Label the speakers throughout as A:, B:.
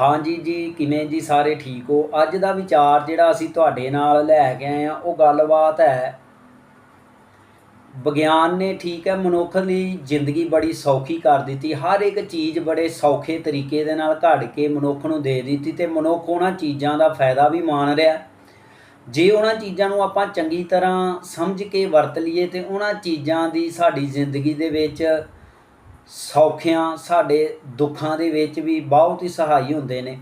A: ਹਾਂਜੀ ਜੀ, ਕਿਵੇਂ ਜੀ ਸਾਰੇ ਠੀਕ ਹੋ? ਅੱਜ ਦਾ ਵਿਚਾਰ ਜਿਹੜਾ ਅਸੀਂ ਤੁਹਾਡੇ ਨਾਲ ਲੈ ਕੇ ਆਏ ਆ ਉਹ ਗੱਲਬਾਤ ਹੈ ਵਿਗਿਆਨ ਨੇ ਠੀਕ ਹੈ, ਮਨੁੱਖ ਦੀ ਜ਼ਿੰਦਗੀ ਬੜੀ ਸੌਖੀ ਕਰ ਦਿੱਤੀ। ਹਰ ਇੱਕ ਚੀਜ਼ ਬੜੇ ਸੌਖੇ ਤਰੀਕੇ ਦੇ ਨਾਲ ਘੜ ਕੇ ਮਨੁੱਖ ਨੂੰ ਦੇ ਦਿੱਤੀ ਤੇ ਮਨੁੱਖ ਉਹਨਾਂ ਚੀਜ਼ਾਂ ਦਾ ਫਾਇਦਾ ਵੀ ਮਾਣ ਰਿਹਾ। ਜੇ ਉਹਨਾਂ ਚੀਜ਼ਾਂ ਨੂੰ ਆਪਾਂ ਚੰਗੀ ਤਰ੍ਹਾਂ ਸਮਝ ਕੇ ਵਰਤ ਲਈਏ ਤੇ ਉਹਨਾਂ ਚੀਜ਼ਾਂ ਦੀ ਸਾਡੀ ਜ਼ਿੰਦਗੀ ਦੇ ਵਿੱਚ ਸੌਖਿਆਂ, ਸਾਡੇ ਦੁੱਖਾਂ ਦੇ ਵਿੱਚ ਵੀ ਬਹੁਤ ਹੀ ਸਹਾਈ ਹੁੰਦੇ ਨੇ।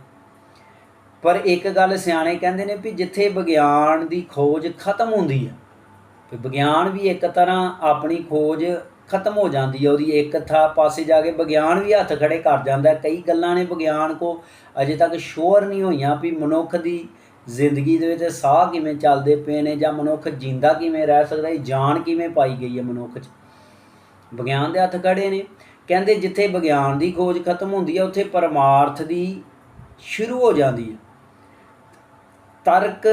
A: ਪਰ ਇੱਕ ਗੱਲ ਸਿਆਣੇ ਕਹਿੰਦੇ ਨੇ ਵੀ ਜਿੱਥੇ ਵਿਗਿਆਨ ਦੀ ਖੋਜ ਖਤਮ ਹੁੰਦੀ ਹੈ ਤੇ ਵਿਗਿਆਨ ਵੀ ਇੱਕ ਤਰ੍ਹਾਂ ਆਪਣੀ ਖੋਜ ਖਤਮ ਹੋ ਜਾਂਦੀ ਹੈ ਉਹਦੀ ਇੱਕ ਥਾਂ ਪਾਸੇ ਜਾ ਕੇ ਵਿਗਿਆਨ ਵੀ ਹੱਥ ਖੜੇ ਕਰ ਜਾਂਦਾ। ਕਈ ਗੱਲਾਂ ਨੇ ਵਿਗਿਆਨ ਕੋ ਅਜੇ ਤੱਕ ਸ਼ੋਰ ਨਹੀਂ ਹੋਈਆਂ ਵੀ ਮਨੁੱਖ ਦੀ ਜ਼ਿੰਦਗੀ ਦੇ ਵਿੱਚ ਸਾਹ ਕਿਵੇਂ ਚੱਲਦੇ ਪਏ ਨੇ ਜਾਂ ਮਨੁੱਖ ਜਿੰਦਾ ਕਿਵੇਂ ਰਹਿ ਸਕਦਾ ਹੈ, ਜਾਨ ਕਿਵੇਂ ਪਾਈ ਗਈ ਹੈ ਮਨੁੱਖ 'ਚ। ਵਿਗਿਆਨ ਦੇ ਹੱਥ ਖੜੇ ਨੇ। ਕਹਿੰਦੇ ਜਿੱਥੇ ਵਿਗਿਆਨ ਦੀ ਖੋਜ ਖਤਮ ਹੁੰਦੀ ਹੈ ਉੱਥੇ ਪਰਮਾਰਥ ਦੀ ਸ਼ੁਰੂ ਹੋ ਜਾਂਦੀ ਹੈ ਤਰਕ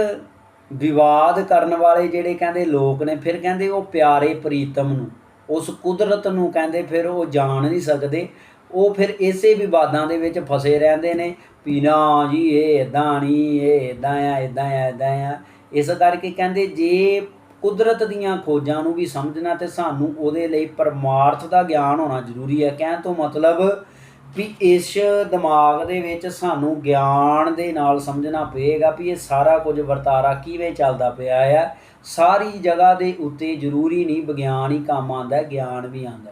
A: ਵਿਵਾਦ ਕਰਨ ਵਾਲੇ ਜਿਹੜੇ ਕਹਿੰਦੇ ਲੋਕ ਨੇ, ਫਿਰ ਕਹਿੰਦੇ ਉਹ ਪਿਆਰੇ ਪ੍ਰੀਤਮ ਨੂੰ, ਉਸ ਕੁਦਰਤ ਨੂੰ ਕਹਿੰਦੇ ਫਿਰ ਉਹ ਜਾਣ ਨਹੀਂ ਸਕਦੇ। ਉਹ ਫਿਰ ਇਸੇ ਵਿਵਾਦਾਂ ਦੇ ਵਿੱਚ ਫਸੇ ਰਹਿੰਦੇ ਨੇ, ਵੀ ਨਾ ਜੀ, ਇਹ ਇਦਾਂ ਨਹੀਂ, ਇਹ ਇਦਾਂ ਆ ਇਦਾਂ ਆ ਇਦਾਂ ਆ। ਇਸ ਕਰਕੇ ਕਹਿੰਦੇ ਜੇ ਕੁਦਰਤ ਦੀਆਂ ਖੋਜਾਂ ਨੂੰ ਵੀ ਸਮਝਣਾ ਤੇ ਸਾਨੂੰ ਉਹਦੇ ਲਈ ਪਰਮਾਰਥ ਦਾ ਗਿਆਨ ਹੋਣਾ ਜ਼ਰੂਰੀ ਹੈ। ਕਹਿਣ ਤੋਂ ਮਤਲਬ ਵੀ ਇਸ ਦਿਮਾਗ ਦੇ ਵਿੱਚ ਸਾਨੂੰ ਗਿਆਨ ਦੇ ਨਾਲ ਸਮਝਣਾ ਪਏਗਾ ਵੀ ਇਹ ਸਾਰਾ ਕੁਝ ਵਰਤਾਰਾ ਕਿਵੇਂ ਚੱਲਦਾ ਪਿਆ ਆ। ਸਾਰੀ ਜਗ੍ਹਾ ਦੇ ਉੱਤੇ ਜ਼ਰੂਰੀ ਨਹੀਂ ਵਿਗਿਆਨ ਹੀ ਕੰਮ ਆਉਂਦਾ, ਗਿਆਨ ਵੀ ਆਉਂਦਾ।